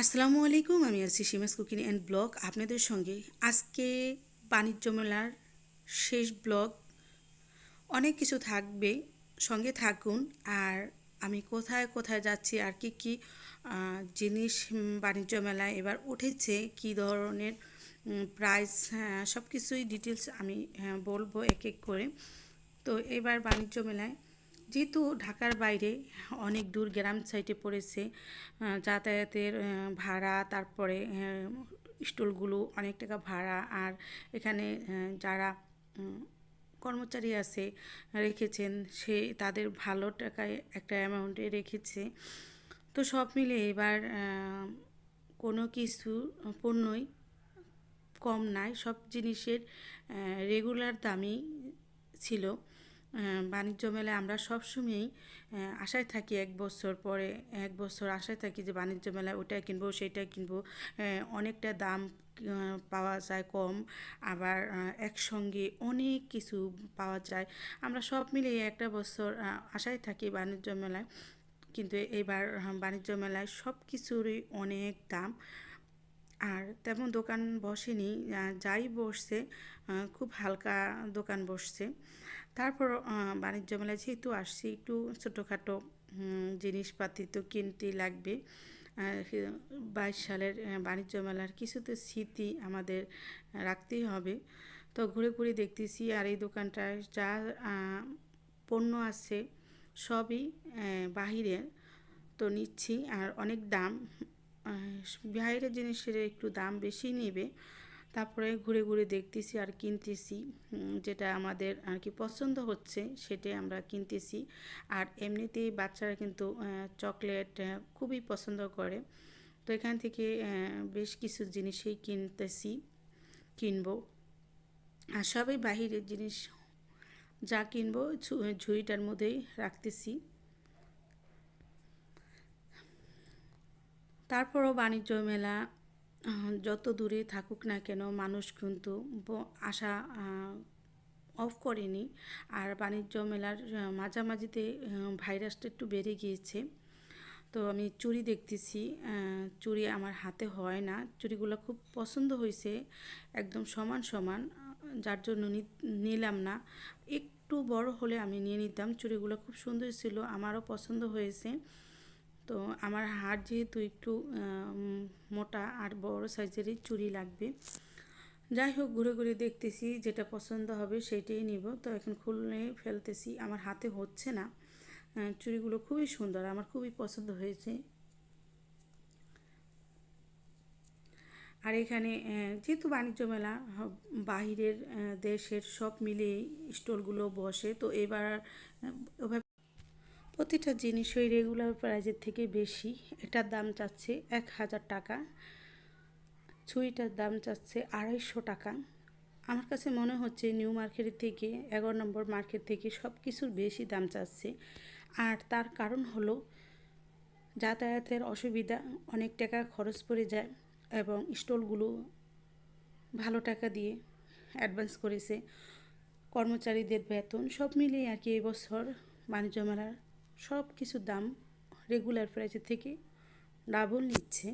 আসসালামু আলাইকুম আমি আছি সীমাস কুকিং অ্যান্ড ব্লগ আপনাদের সঙ্গে। আজকে বাণিজ্য মেলার শেষ ব্লগ। অনেক কিছু থাকবে সঙ্গে থাকুন। আর আমি কোথায় কোথায় যাচ্ছি আর কি কি জিনিস বাণিজ্য মেলায় এবার উঠেছে কি ধরনের প্রাইস সব কিছুই ডিটেলস আমি আহ, বলব এক এক করে। তো এবার বাণিজ্য মেলায় যেহেতু ঢাকার বাইরে অনেক দূর গ্রাম সাইডে পড়েছে যাতায়াতের ভাড়া, তারপরে স্টলগুলো অনেক টাকা ভাড়া, আর এখানে যারা কর্মচারী আছে, রেখেছেন, সে তাদের ভালো টাকায় একটা অ্যামাউন্টে রেখেছে। তো সব মিলে এবার কোনো কিছু পণ্যই কম নাই, সব জিনিসের রেগুলার দামই ছিল। বাণিজ্য মেলায় আমরা সবসময়ই আশায় থাকি এক বছর পরে, এক বছর আশায় থাকি যে বাণিজ্য মেলায় ওটা কিনবো সেটা কিনবো। অনেকটা দাম পাওয়া যায় কম, আবার একসঙ্গে অনেক কিছু পাওয়া যায়। আমরা সব মিলিয়ে একটা বছর আশায় থাকি বাণিজ্য মেলায়। কিন্তু এবার বাণিজ্য মেলায় সব কিছুরই অনেক দাম। আর তেমন দোকান বসেনি যাই বসছে খুব হালকা দোকান বসছে। তারপর বাণিজ্য মেলায় যেহেতু আসছি, একটু ছোটোখাটো জিনিসপাতি তো কিনতেই লাগবে। বাইশ সালের বাণিজ্য মেলার কিছু তো স্মৃতি আমাদের রাখতেই হবে। তো ঘুরে ঘুরে দেখতেছি আর এই দোকানটায় যা পণ্য আছে সবই বাহিরের তো নিচ্ছি। আর অনেক দাম বাইরের জিনিসের একটু দাম বেশি নেবে। তারপরে ঘুরে ঘুরে দেখতেছি আর কিনতেছি যেটা আমাদের আর কি পছন্দ হচ্ছে সেটাই আমরা কিনতেছি। আর এমনিতেই বাচ্চারা কিন্তু চকলেট খুবই পছন্দ করে। তো এখান থেকে বেশ কিছু জিনিসই কিনতেছি, কিনবো। আর সবই বাহিরের জিনিস, যা কিনবো ঝুড়িটার মধ্যেই রাখতেছি। তারপরও বাণিজ্য মেলা যত দূরে থাকুক না কেন মানুষ কিন্তু আশা অফ করেনি। আর বাণিজ্য মেলার মাঝামাঝিতে ভাইরাসটা একটু বেড়ে গিয়েছে। তো আমি চুড়ি দেখতেছি চুড়ি আমার হাতে হয় না। চুড়িগুলো খুব পছন্দ হয়েছে, একদম সমান সমান, যার জন্য নিলাম না। একটু বড় হলে আমি নিয়ে নিতাম। চুড়িগুলো খুব সুন্দর ছিল, আমারও পছন্দ হয়েছে। তো আমার হাত যেহেতু একটু মোটা আর বড় সাইজেরই চুড়ি লাগবে। যাই হোক, ঘুরে ঘুরে দেখতেছি যেটা পছন্দ হবে সেটাই নিব। তো এখন খুলে ফেলতেছি, আমার হাতে হচ্ছে না। চুড়িগুলো খুবই সুন্দর, আমার খুবই পছন্দ হয়েছে। আর এখানে যেহেতু বাণিজ্য মেলা বাহিরের দেশের সব মিলিয়ে স্টলগুলো বসে, তো এবার প্রতিটা জিনিসই রেগুলার প্রাইজের থেকে বেশি। এটার দাম চাচ্ছে এক হাজার টাকা। ছুরিটার দাম চাচ্ছে আড়াইশো টাকা। আমার কাছে মনে হচ্ছে নিউ মার্কেটের থেকে, এগারো নম্বর মার্কেট থেকে সব কিছুর বেশি দাম চাচ্ছে। আর তার কারণ হলো যাতায়াতের অসুবিধা, অনেক টাকা খরচ পড়ে যায় এবং স্টলগুলো ভালো টাকা দিয়ে অ্যাডভান্স করেছে। কর্মচারীদের বেতন সব মিলিয়ে আর কি এবছর বাণিজ্য মেলার সব কিছুর দাম রেগুলার প্রাইসের থেকে ডাবল নিচ্ছে।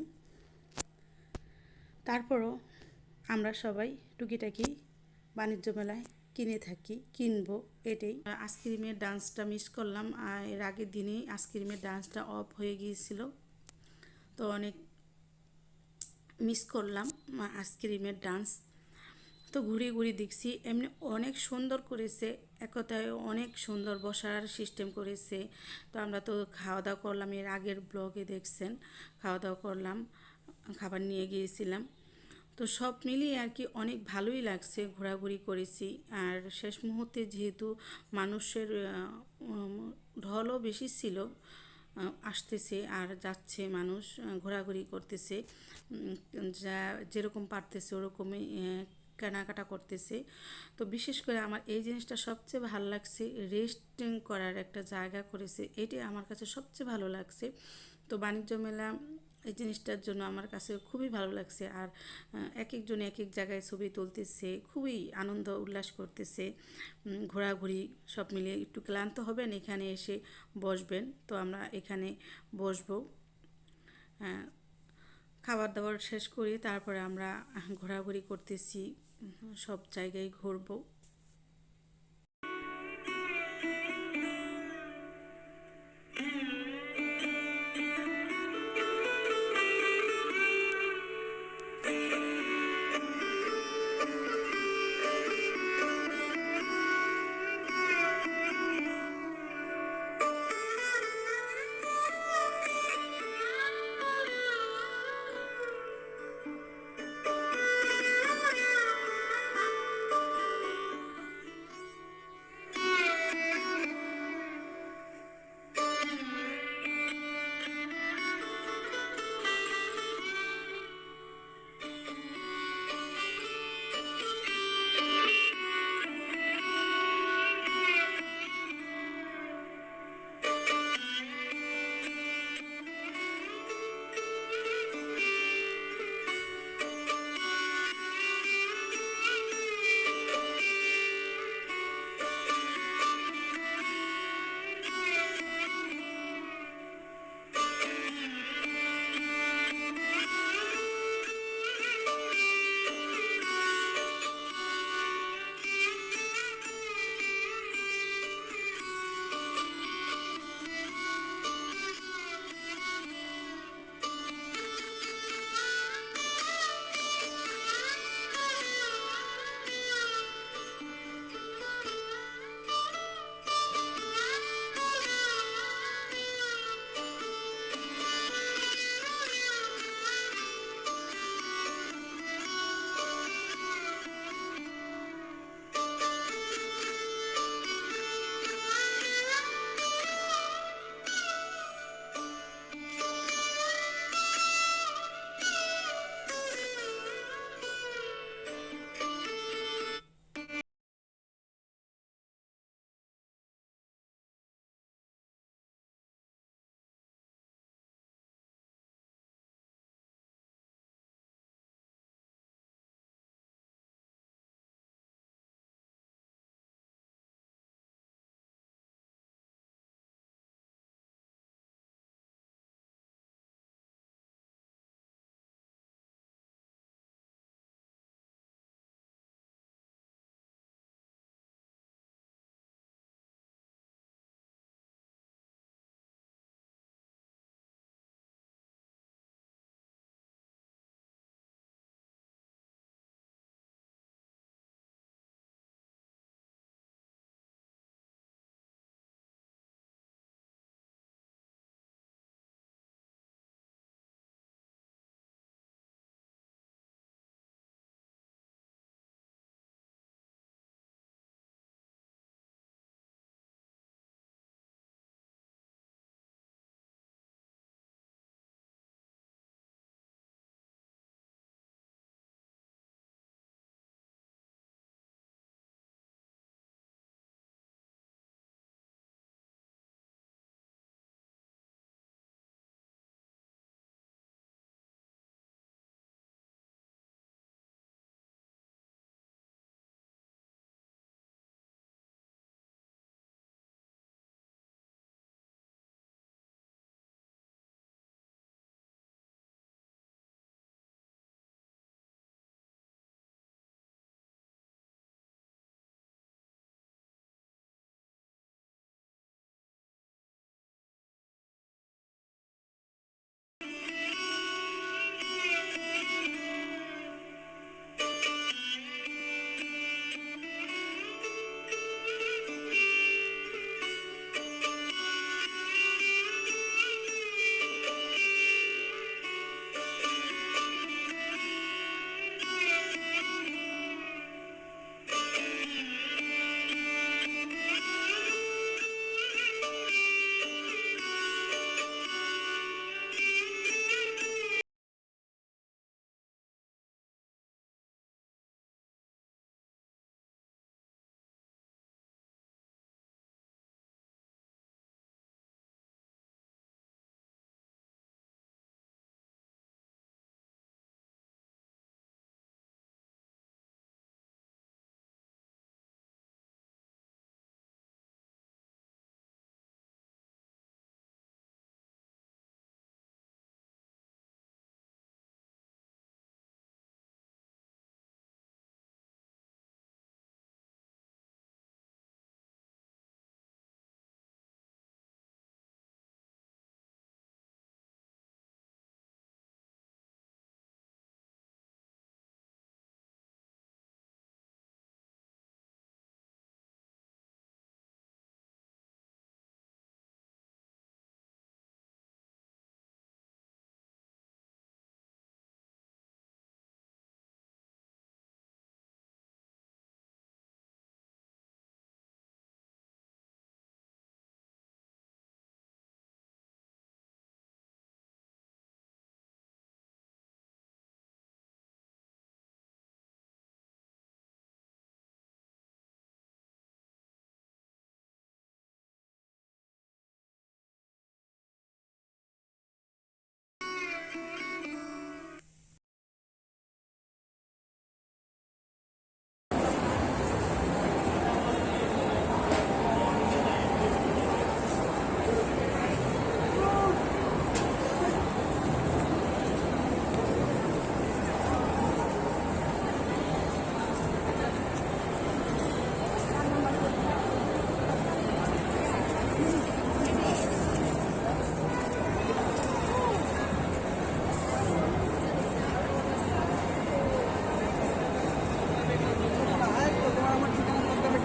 তারপরও আমরা সবাই টুকিটাকি বাণিজ্য মেলায় কিনে থাকি, কিনবো এটাই। আইসক্রিমের ডান্সটা মিস করলাম, আর এর আগের দিনেই আইসক্রিমের ডান্সটা অফ হয়ে গিয়েছিল। তো অনেক মিস করলাম আইসক্রিমের ডান্স তো ঘুরে ঘুরে দেখছি, এমনি অনেক সুন্দর করেছে এক কথায় অনেক সুন্দর বসার সিস্টেম করেছে। তো আমরা তো খাওয়া দাওয়া করলাম, এর আগের ব্লগে দেখছেন খাওয়া দাওয়া করলাম, খাবার নিয়ে গিয়েছিলাম। তো সব মিলিয়ে আর কি অনেক ভালোই লাগছে, ঘোরাঘুরি করেছি। আর শেষ মুহূর্তে যেহেতু মানুষের ঢলও বেশি ছিল আসতেছে আর যাচ্ছে মানুষ ঘোরাঘুরি করতেছে। যা যেরকম পারতেছে ওরকমই কেনাকাটা করতেছে। তো বিশেষ করে আমার এই জিনিসটা সবচেয়ে ভালো লাগছে রেস্টিং করার একটা জায়গা করেছে এটাই আমার কাছে সবচেয়ে ভালো লাগছে। তো বাণিজ্য মেলা এই জিনিসটার জন্য আমার কাছে খুবই ভালো লাগছে আর এক একজন এক এক জায়গায় ছবি তুলতেছে, খুবই আনন্দ উল্লাস করতেছে। ঘোরাঘুরি সব মিলিয়ে একটু ক্লান্ত হবেন, এখানে এসে বসবেন। তো আমরা এখানে বসবো। খাবার দাবার শেষ করি, তারপরে আমরা ঘোরাঘুরি করতেছি। সব জায়গায় ঘুরবো।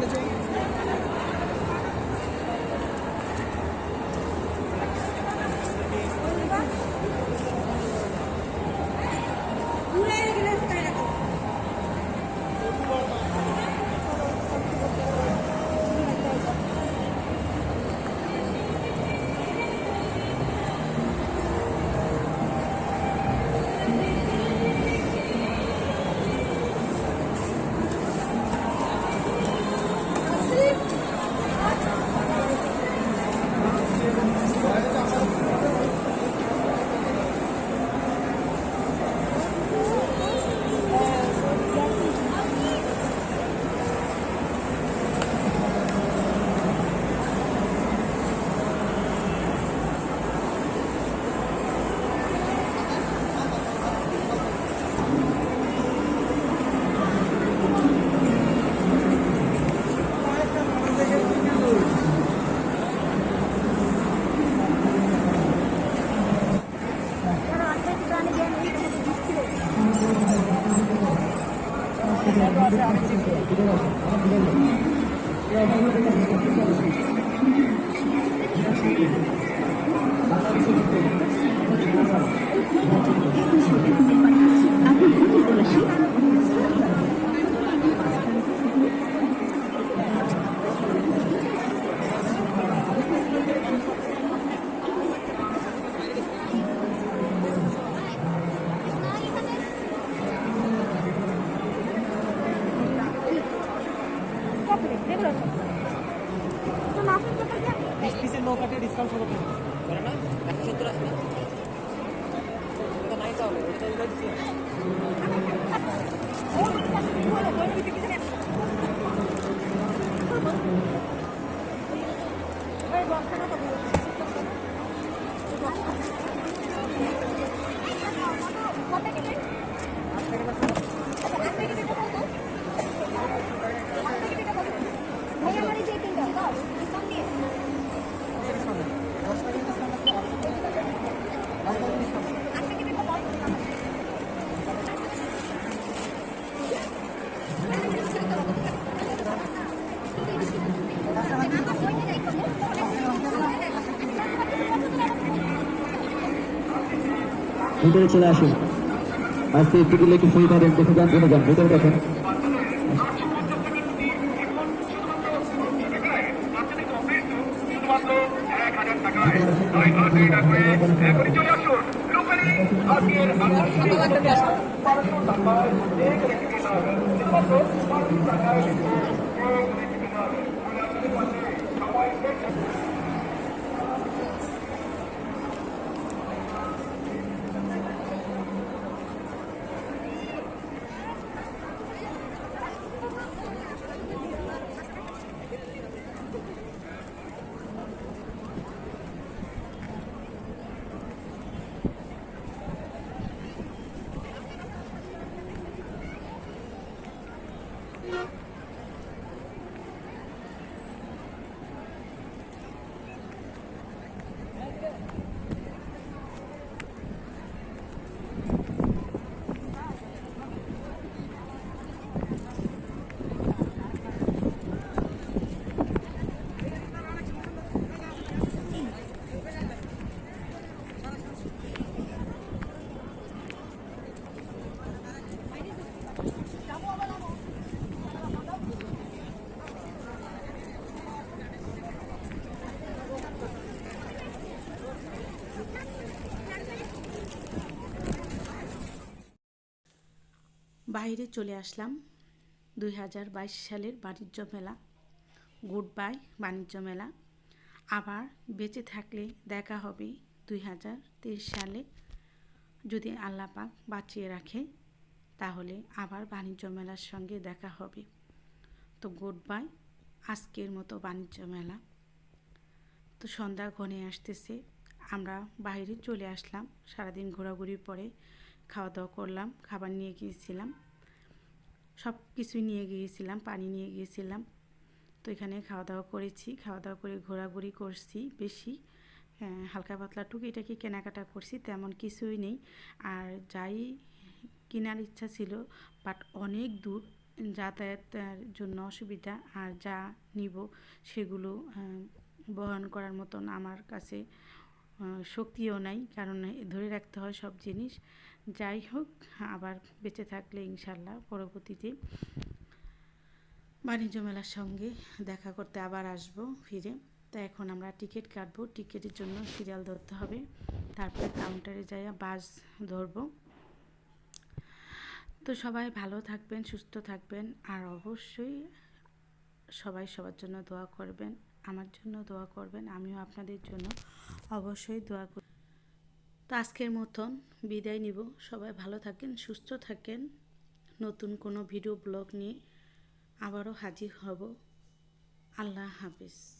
Jesus. దాంట్లో ఒకటి డిస్కౌంట్ ఒకటి నక్షత్ర ఇంకా నైట్ అవ్వలేదు. ভিতরে চলে আসুন আজকে একটু দিলে একটু ফ্রি পাবেন দেখে যান দেখে যান, ভিতরে দেখেন। বাইরে চলে আসলাম দুই হাজার বাইশ সালের বাণিজ্য মেলা। গুড বাই বাণিজ্য মেলা। আবার বেঁচে থাকলে দেখা হবে দুই হাজার তেইশ সালে। যদি আল্লাহ পাক বাঁচিয়ে রাখে, তাহলে আবার বাণিজ্য মেলার সঙ্গে দেখা হবে। তো গুড বাই আজকের মতো বাণিজ্য মেলা। তো সন্ধ্যা ঘনে আসতেছে, আমরা বাইরে চলে আসলাম। সারাদিন ঘোরাঘুরির পরে খাওয়া দাওয়া করলাম, খাবার নিয়ে গিয়েছিলাম। সব কিছুই নিয়ে গিয়েছিলাম পানি নিয়ে গিয়েছিলাম। তো এখানে খাওয়া দাওয়া করেছি খাওয়া দাওয়া করে ঘোরাঘুরি করছি বেশি। হ্যাঁ, হালকা পাতলা টুকিটাকি কেনাকাটা করছি তেমন কিছুই নেই। আর যাই কেনার ইচ্ছা ছিল বাট অনেক দূর যাতায়াতের জন্য অসুবিধা আর যা নিব সেগুলো বহন করার মতন আমার কাছে শক্তিও নাই। কারণ ধরে রাখতে হয় সব জিনিস। যাই হোক, আবার বেঁচে থাকলে ইনশাল্লাহ পরবর্তীতে বাণিজ্য মেলার সঙ্গে দেখা করতে আবার আসব ফিরে। তা এখন আমরা টিকিট কাটবো, টিকিটের জন্য সিরিয়াল ধরতে হবে। তারপরে কাউন্টারে যাইয়া বাস ধরবো। তো সবাই ভালো থাকবেন, সুস্থ থাকবেন, আর অবশ্যই সবাই সবার জন্য দোয়া করবেন, আমার জন্য দোয়া করবেন, আমিও আপনাদের জন্য অবশ্যই দোয়া করি। তো আজকের মতন বিদায় নিব। সবাই ভালো থাকেন, সুস্থ থাকেন। নতুন কোনো ভিডিও, ব্লগ নিয়ে আবারও হাজির হব। আল্লাহ হাফিজ।